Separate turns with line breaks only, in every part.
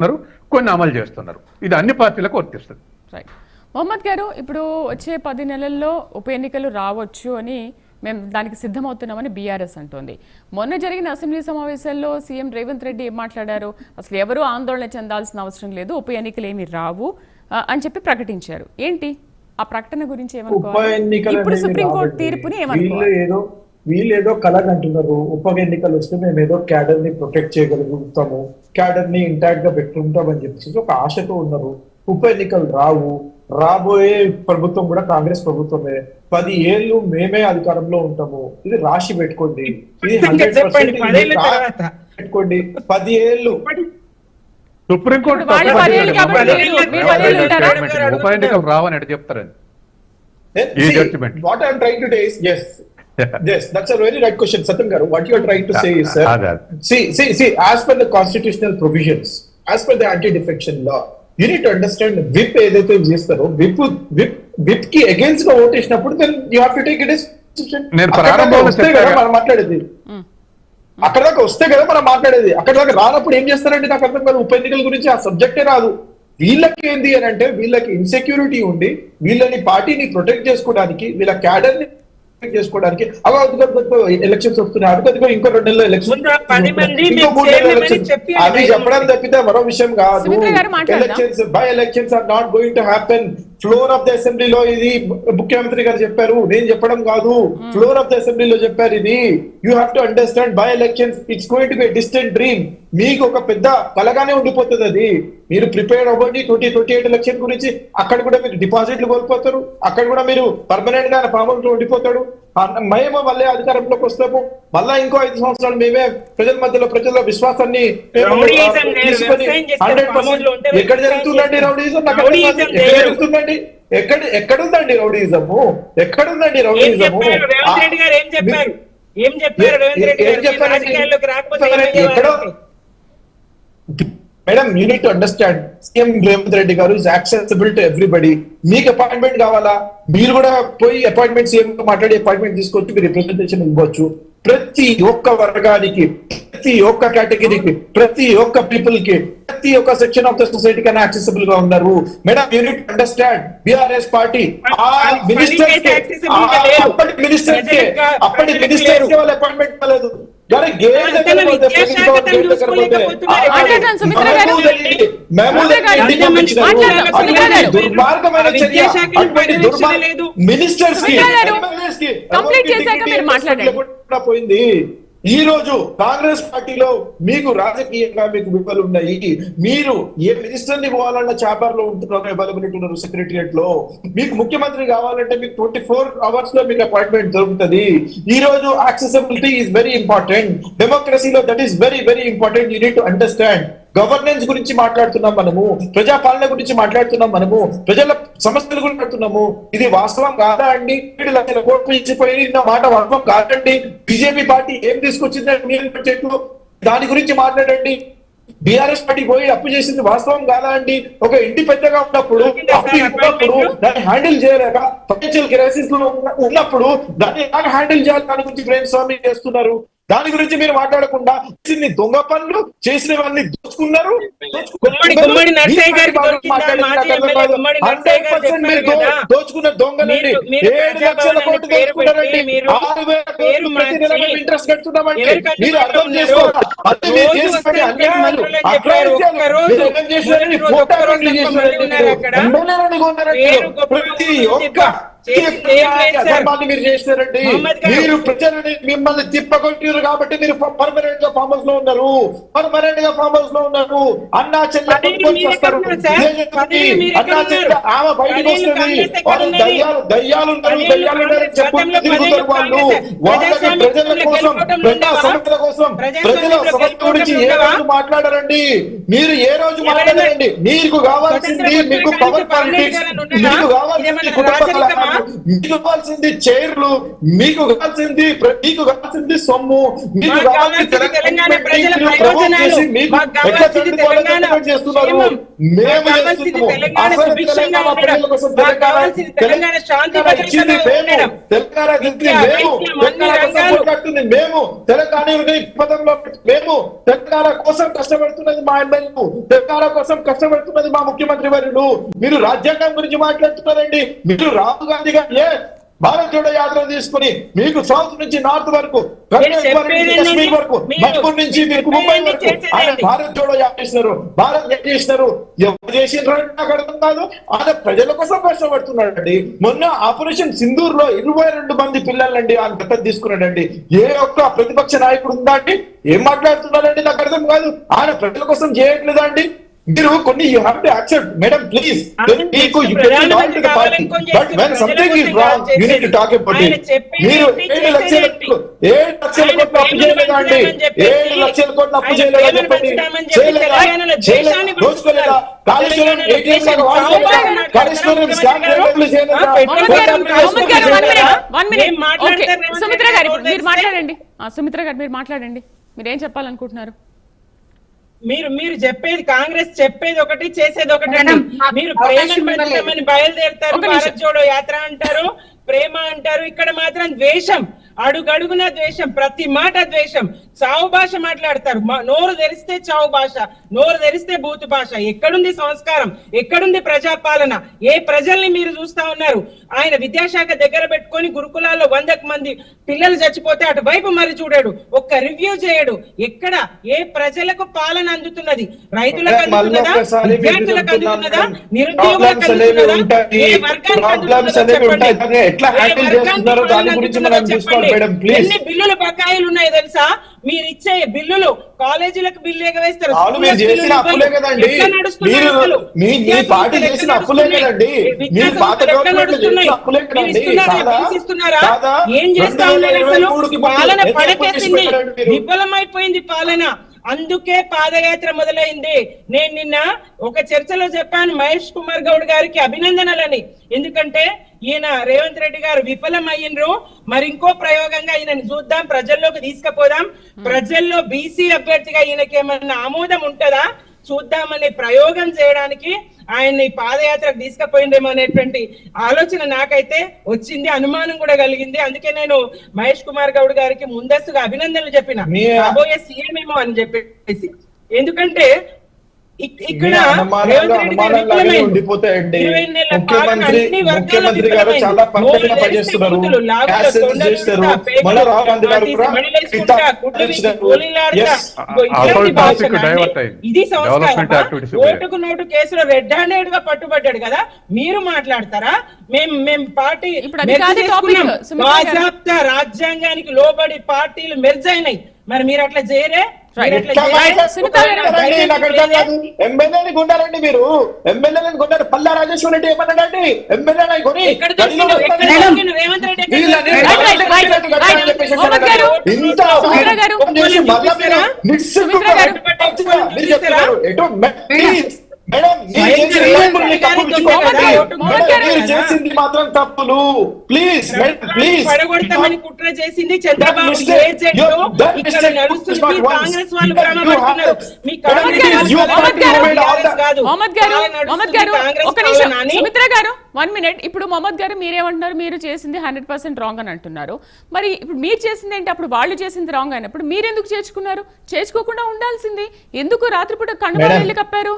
చేస్తున్నారు కొన్ని అమలు చేస్తున్నారు. ఇది అన్ని పార్టీలకు వర్తిస్తుంది.
రైట్ మొహమ్మద్ గారు ఇప్పుడు వచ్చే పది నెలల్లో ఉప ఎన్నికలు రావచ్చు అని మేము దానికి సిద్ధమవుతున్నామని బీఆర్ఎస్ అంటోంది. మొన్న జరిగిన అసెంబ్లీ సమావేశాల్లో సీఎం రేవంత్ రెడ్డి ఏం మాట్లాడారు? అసలు ఎవరూ ఆందోళన చెందాల్సిన అవసరం లేదు ఉప ఎన్నికలు ఏమీ రావు అని చెప్పి ప్రకటించారు. ఏంటి? ఆ ప్రకటన గురించి ఏమనుకోవాలి? ఇప్పుడు సుప్రీంకోర్టు. తీర్పుని ఏమనుకోవాలి?
వీళ్ళు ఏదో కలగా అంటున్నారు. ఉప ఎన్నికలు వస్తే మేము ఏదో క్యాడర్ని ప్రొటెక్ట్ చేయగలుగుతాము. క్యాడర్ని ఇంటాక్ట్గా పెట్టుకుంటాం అని చెప్పేసి ఒక ఆశతో ఉన్నారు. ఉప ఎన్నికలు రావు. రాబోయే ప్రభుత్వం కూడా కాంగ్రెస్ ప్రభుత్వమే. పది ఏళ్ళు మేమే అధికారంలో ఉంటాము. ఇది రాసి పెట్టుకోండి. ఇది. పెట్టుకోండి. పది ఏళ్ళు.
సుప్రీంకోర్టు. ఉప ఎన్నికలు రావని చెప్తారని.
What I'm trying to days yes Yes, that's a very right question, Satyam Garu. What you are trying to say is, sir,
aad.
see, see, see, as per the constitutional provisions, as per the anti-defection law, you need to understand whip ఏదైతే చేస్తారో whip whip విప్కి అగేన్స్ట్గా vote వేసినప్పుడు then you have to take it
నేను ప్రారంభంలో
వస్తే కదా
చెప్పాగా.
మనం మాట్లాడేది అక్కడ దాకా వస్తే కదా మనం మాట్లాడేది అక్కడ దాకా రానప్పుడు ఏం చేస్తారంటే నాకు అర్థం కాదు ఉప ఎన్నికల గురించి ఆ సబ్జెక్టే రాదు వీళ్ళకి ఏంది అని అంటే వీళ్ళకి ఇన్సెక్యూరిటీ ఉండి వీళ్ళని పార్టీని ప్రొటెక్ట్ చేసుకోవడానికి వీళ్ళ క్యాడర్ని protect చేసుకోవడానికి. అలా ఎలక్షన్స్ వస్తున్నాయి. అదిగో ఇంకో రెండు నెలలు ఎలక్షన్
ఆయన
చెప్పడం తప్పితే మరో విషయం కాదు. Elections by elections are not going to happen floor of the అసెంబ్లీలో ఇది ముఖ్యమంత్రి గారు చెప్పారు. నేను చెప్పడం కాదు. ఫ్లోర్ ఆఫ్ ద అసెంబ్లీలో చెప్పారు ఇది. You have to understand by elections it's going to be distant dream మీకు ఒక పెద్ద కలగానే ఉండిపోతుంది అది. మీరు ప్రిపేర్ అవ్వండి ట్వంటీ ట్వంటీ ఎయిట్ ఎలక్షన్ గురించి. అక్కడ కూడా మీరు డిపాజిట్లు కోల్పోతారు. అక్కడ కూడా మీరు పర్మనెంట్గా ఫామ్లో ఉండిపోతాడు మేము మళ్ళీ అధికారంలోకి వస్తాము మళ్ళా ఇంకో ఐదు సంవత్సరాలు మేమే ప్రజల మధ్యలో ప్రజల విశ్వాసాన్ని మేము,
రౌడీయిజం
ఆ,
లేదు,
తీసుకొని
వ్యవసాయం చేస్తే
100%
ఫామ్ హౌస్లో ఉంటే
ఎక్కడ జరుగుతుందండి. రౌడీయిజం ఎక్కడ. జరుగుతుందండి? ఎక్కడ ఎక్కడుందండి రౌడీయిజము ఎక్కడుందండి
గారు ఏం చెప్పారు?
ఎక్కడో? Madam you need to understand CM Revanth Reddy గారు ఇస్ యాక్సెసిబుల్ టు ఎవ్రీబడి మీకు అపాయింట్మెంట్ కావాలా? మీరు కూడా పోయి అపాయింట్మెంట్ సీఎం మాట్లాడి అపాయింట్మెంట్ తీసుకొచ్చి మీరు రిప్రజెంటేషన్ ఇవ్వచ్చు. ప్రతి ఒక్క వర్గానికి ప్రతి ఒక్క కేటగిరీకి ప్రతి ఒక్క పీపుల్కి ప్రతి ఒక్క సెక్షన్ ఆఫ్ ద సొసైటీ కన్నా యాక్సెసిబుల్గా ఉన్నారు. Madam you need understand BRS party ఆ మినిస్టర్
పనికైతే accessible గా లేరు.
అప్పటి మినిస్టర్ అప్పటి మినిస్టర్. వాళ్ళు అపాయింట్మెంట్ ఇవ్వలేదు. మినిస్టర్స్కి పోయింది? ఈ రోజు కాంగ్రెస్ పార్టీలో మీకు రాజకీయంగా మీకు విఫలు ఉన్నాయి. మీరు ఏ మినిస్టర్ని పోవాలన్న చాపర్లో ఉంటున్నారు అవైలబిలిటీ ఉన్నారు సెక్రటరియట్లో? మీకు ముఖ్యమంత్రి కావాలంటే మీకు ట్వంటీ ఫోర్ అవర్స్లో మీకు అపాయింట్మెంట్ దొరుకుతుంది. ఈ రోజు యాక్సెసిబిలిటీ ఈస్ వెరీ ఇంపార్టెంట్ డెమోక్రసీలో that is very very important you to understand governance గురించి మాట్లాడుతున్నాం మనము ప్రజాపాలన గురించి మాట్లాడుతున్నాం మనము ప్రజల సమస్యల గురించి మాట్లాడుతున్నాము. ఇది వాస్తవం కాదా అండి? ఏడు లక్షల కోట్లు ఇచ్చిపోయిన మాట వాస్తవం కాదండి. బీజేపీ పార్టీ ఏం తీసుకొచ్చిందండి మీరు దాని గురించి మాట్లాడండి. బీఆర్ఎస్ పార్టీ పోయి అప్పు చేసింది వాస్తవం కాదా అండి? ఒక ఇంటి పెద్దగా ఉన్నప్పుడు ఇచ్చినప్పుడు దాన్ని హ్యాండిల్ చేయలేక ఫైనాన్షియల్ క్రైసిస్లో ఉన్న- ఉన్నప్పుడు దాన్ని ఎలా హ్యాండిల్ చేయాలి దాని గురించి బ్రెయిన్ స్వామింగ్ చేస్తున్నారు. దాని గురించి మీరు మాట్లాడకుండా దొంగ పనులు దోచుకున్నారు?
గారు చెప్పారు కదా.
దోచుకున్న దొంగలండి ఏడు లక్షల కోట్లు దోచుకున్నారండి. ఆరు వేల కోట్లు ప్రతి నెల మేము ఇంట్రెస్ట్ కట్టుతున్నామండి
ఎవరికి
మీరు అర్థం? చేసుకోవాలి అది మీరు చేసిన అన్యాయాలు. అక్రమాలు, ఫోటో ప్రతి ఒక్క మీరు. మీరు ప్రజలని మిమ్మల్ని తిప్పకొట్టారు కాబట్టి మీరు పర్మనెంట్గా ఫామ్ హౌస్లో ఉన్నారు. పర్మనెంట్గా ఫామ్ హౌస్లో ఉన్నారు. అన్నా చెల్లె అన్నా చెల్లె? ఆమె బయటకు వస్తుంది. వాళ్ళు? దయ్యాలు దయ్యాలు ఉన్నారు. దయ్యాలు ఉన్నారని చెప్పుకుంటూ తిరుగుతారు వాళ్ళు. వాళ్ళకి ప్రజల కోసం ప్రజా? సమస్యల కోసం ప్రజల సమస్యల గురించి ఏ రోజు మాట్లాడారండి? మీరు ఏ రోజు మాట్లాడారండి? మీకు కావాల్సింది మీకు పవర్ పాలిటిక్స్ మీకు కావాల్సింది కుటుంబ మీకు కావాల్సింది చైర్లు మీకు కావాల్సింది మీకు కావాల్సింది సొమ్ము మీకు చేస్తున్నారు. మేము.
తెలంగాణ
మేము. కోసం పదంలో మేము. తెలంగాణ కష్టపడుతున్నది మా ఎమ్మెల్యేలు. తెలంగాణ కోసం కష్టపడుతున్నది మా ముఖ్యమంత్రి వర్యులు. మీరు రాజ్యాంగం గురించి మాట్లాడుతున్నారండి. మీరు రాహుల్ గాంధీ గారు ఏ భారత్ జోడో యాత్ర తీసుకుని మీకు సౌత్ నుంచి నార్త్ వరకు కశ్మీర్ వరకు మణిపూర్ నుంచి మీకు ముంబై వరకు. ఆయన? భారత్ జోడో యాత్ర చేసినారు భారత్ ఏం చేసినారు. ఎవరు చేసినారు నాకు అర్థం కాదు. ఆయన ప్రజల కోసం కష్టపడుతున్నాడండి. మొన్న ఆపరేషన్ సింధూర్లో ఇరవై రెండు మంది పిల్లలండి ఆయన దత్తత తీసుకున్నాడండి. ఏ ఒక్క ప్రతిపక్ష నాయకుడు ఉందా అండి ఏం మాట్లాడుతున్నారండి నాకు అర్థం కాదు. ఆయన ప్రజల కోసం చేయట్లేదా అండి మీరు కొన్ని you have to accept madam please మీకు యూ
ప్రధానమంత్రి కావాలని కొంచెం
బట్ వెన్
చేసి
సంథింగ్
ప్రజల
wrong you need to talk about it మీరు ఏడు లక్షల ఏడు లక్షల కోట్లు అప్పు
ప్రేమను
చేయలేదా అండి
పంచుతామని చెప్పేసి,
ఏడు లక్షల కోట్లు అప్పు చేయలేదా? చెప్పండి చేయలేదా? చేయలేదా దోచుకోలేదా? కాళేశ్వరం ఏటీఎం లాగా వాడుకోలేదా. కాళేశ్వరం స్కామ్ రేట్లు చేయలేదా?
సుమిత్ర గారు మీరు మాట్లాడండి. ఆ, సుమిత్ర గారు మీరు మాట్లాడండి. మీరు ఏం చెప్పాలనుకుంటున్నారు?
మీరు మీరు చెప్పేది కాంగ్రెస్ చెప్పేది ఒకటి చేసేది ఒకటి మీరు ప్రేమను బయలుదేరుతారు. భారత్ జోడో యాత్ర అంటారు ప్రేమ అంటారు. ఇక్కడ మాత్రం ద్వేషం అడుగడుగున ద్వేషం ప్రతి మాట ద్వేషం. చావు భాష మాట్లాడతారు. నోరు తెరిస్తే చావు భాష నోరు తెరిస్తే బూతు భాష. ఎక్కడుంది సంస్కారం? ఎక్కడుంది ప్రజాపాలన? ఏ ప్రజల్ని మీరు చూస్తా ఉన్నారు? ఆయన విద్యాశాఖ దగ్గర పెట్టుకొని గురుకులాల్లో వందకు మంది పిల్లలు చచ్చిపోతే అటువైపు మరి చూడాడు. ఒక్క రివ్యూ చేయడు. ఎక్కడ? ఏ ప్రజలకు పాలన అందుతున్నది? రైతులకు అందుతున్నదా? విద్యార్థులకు. అందుతున్నదా? నిరుద్యోగులకు అందుతున్నదా. ఏ వర్గానికి. ఎన్ని బిల్లులు బకాయిలు ఉన్నాయో తెలుసా? మీరు ఇచ్చే బిల్లులు కాలేజీలకు బిల్లు ఎగవేస్తారు? ఏం చేస్తా?
2023
ఉన్నారు అసలు
కి ముందు
పాలన
ఎంత అప్పు
పడకేసింది.
చేసి పెట్టారండి మీరు?
విఫలమైపోయింది పాలన. అందుకే పాదయాత్ర మొదలైంది. నేను నిన్న ఒక చర్చలో చెప్పాను మహేష్ కుమార్ గౌడ్ గారికి అభినందనలని. ఎందుకంటే ఈయన రేవంత్ రెడ్డి గారు విఫలం అయ్యిండ్రు. మరి ఇంకో ప్రయోగంగా ఈయనని చూద్దాం ప్రజల్లోకి తీసుకుపోదాం. ప్రజల్లో బీసీ అభ్యర్థిగా ఈయనకి ఏమన్నా ఆమోదం ఉంటుందా? చూద్దామనే ప్రయోగం చేయడానికి ఆయన్ని పాదయాత్రకు తీసుకుపోయిందేమో అనేటువంటి ఆలోచన నాకైతే వచ్చింది అనుమానం కూడా కలిగింది. అందుకే నేను మహేష్ కుమార్ గౌడ్ గారికి ముందస్తుగా అభినందనలు చెప్పిన. రాబోయే సీఎం ఏమో అని చెప్పేసి. ఎందుకంటే ఇక్కడ
ముఖ్యమంత్రి ముఖ్యమంత్రి గారు. చాలా
పర్ఫెక్ట్గా
పనిచేస్తున్నారు. చేస్తారు. మళ్ళీ రాహుల్ గాంధీ గారు.
ఇది
డెవలప్మెంట్
సంస్కారమా?
యాక్టివిటీస్
ఓటుకు నోటు కేసులో రెడ్ హ్యాండెడ్గా పట్టుబడ్డాడు కదా. మీరు మాట్లాడతారా? మేము మేము పార్టీ రాజ్యాంగానికి లోబడి పార్టీలు మెర్జ్ అయినాయి మరి మీరు అట్లా చేయరే? మీరు.
ఎమ్మెల్యేని ఎమ్మెల్యేని పల్లా రాజేశ్వర రెడ్డి ఏమన్నాడండి? కొని ఇంత మీరు చేసింది మాత్రం తప్పులు. ప్లీజ్ ప్లీజ్
పడగొడతామని కుట్ర చేసింది చంద్రబాబు. కాంగ్రెస్ వాళ్ళు.
సుమిత్ర గారు వన్ మినిట్ ఇప్పుడు మొహమ్మద్ గారు మీరేమంటున్నారు? మీరు చేసింది హండ్రెడ్ పర్సెంట్ రాంగ్ అని అంటున్నారు. మరి ఇప్పుడు మీరు చేసింది ఏంటి? అప్పుడు వాళ్ళు చేసింది రాంగ్ అయినప్పుడు మీరు ఎందుకు చేర్చుకున్నారు? చేర్చుకోకుండా ఉండాల్సింది. ఎందుకు రాత్రిపూట కన్ను
మేడం.
వెళ్ళి కప్పారు?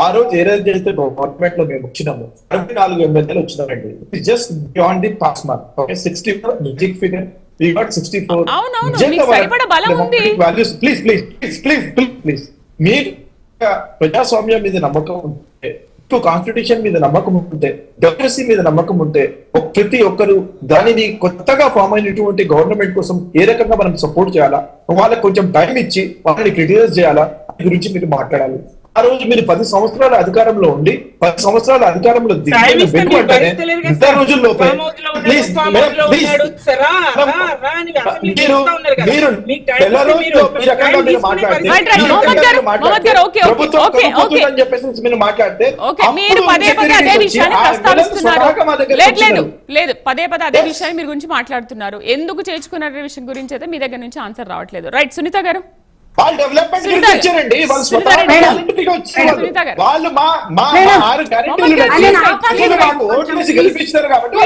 ఆ రోజు ఏ రోజు అయితే గవర్నమెంట్లో మేము వచ్చినాము. అరవై నాలుగు ఎమ్మెల్యేలు వచ్చినారండి. Just beyond the pass mark okay sixty four magic figure we got sixty four. Values please please please please please please మీరు ప్రజాస్వామ్యం మీద నమ్మకం ఉంటే కాన్స్టిట్యూషన్ మీద నమ్మకం ఉంటే డెమోక్రసీ మీద నమ్మకం ఉంటే ప్రతి ఒక్కరు దానిని కొత్తగా ఫామ్ అయినటువంటి గవర్నమెంట్ కోసం ఏ రకంగా మనం సపోర్ట్ చేయాలా? వాళ్ళకి కొంచెం టైం ఇచ్చి వాళ్ళని క్రిటిసైజ్ చేయాలా? గురించి మీరు మాట్లాడాలి. ఆ రోజు మీరు పది సంవత్సరాల అధికారంలో ఉండి పది సంవత్సరాల అధికారంలో రోజుల్లో
లేదు. పదే పదే అదే విషయాన్ని మీరు గురించి మాట్లాడుతున్నారు. ఎందుకు చేర్చుకున్న విషయం గురించి అయితే మీ దగ్గర నుంచి ఆన్సర్ రావట్లేదు. రైట్ సునీత గారు.
వాళ్ళు డెవలప్మెంట్ గురించి వచ్చారండి. వాళ్ళు వాళ్ళు మా మా ఆరు ఓట్లేసి గెలిపించారు కాబట్టి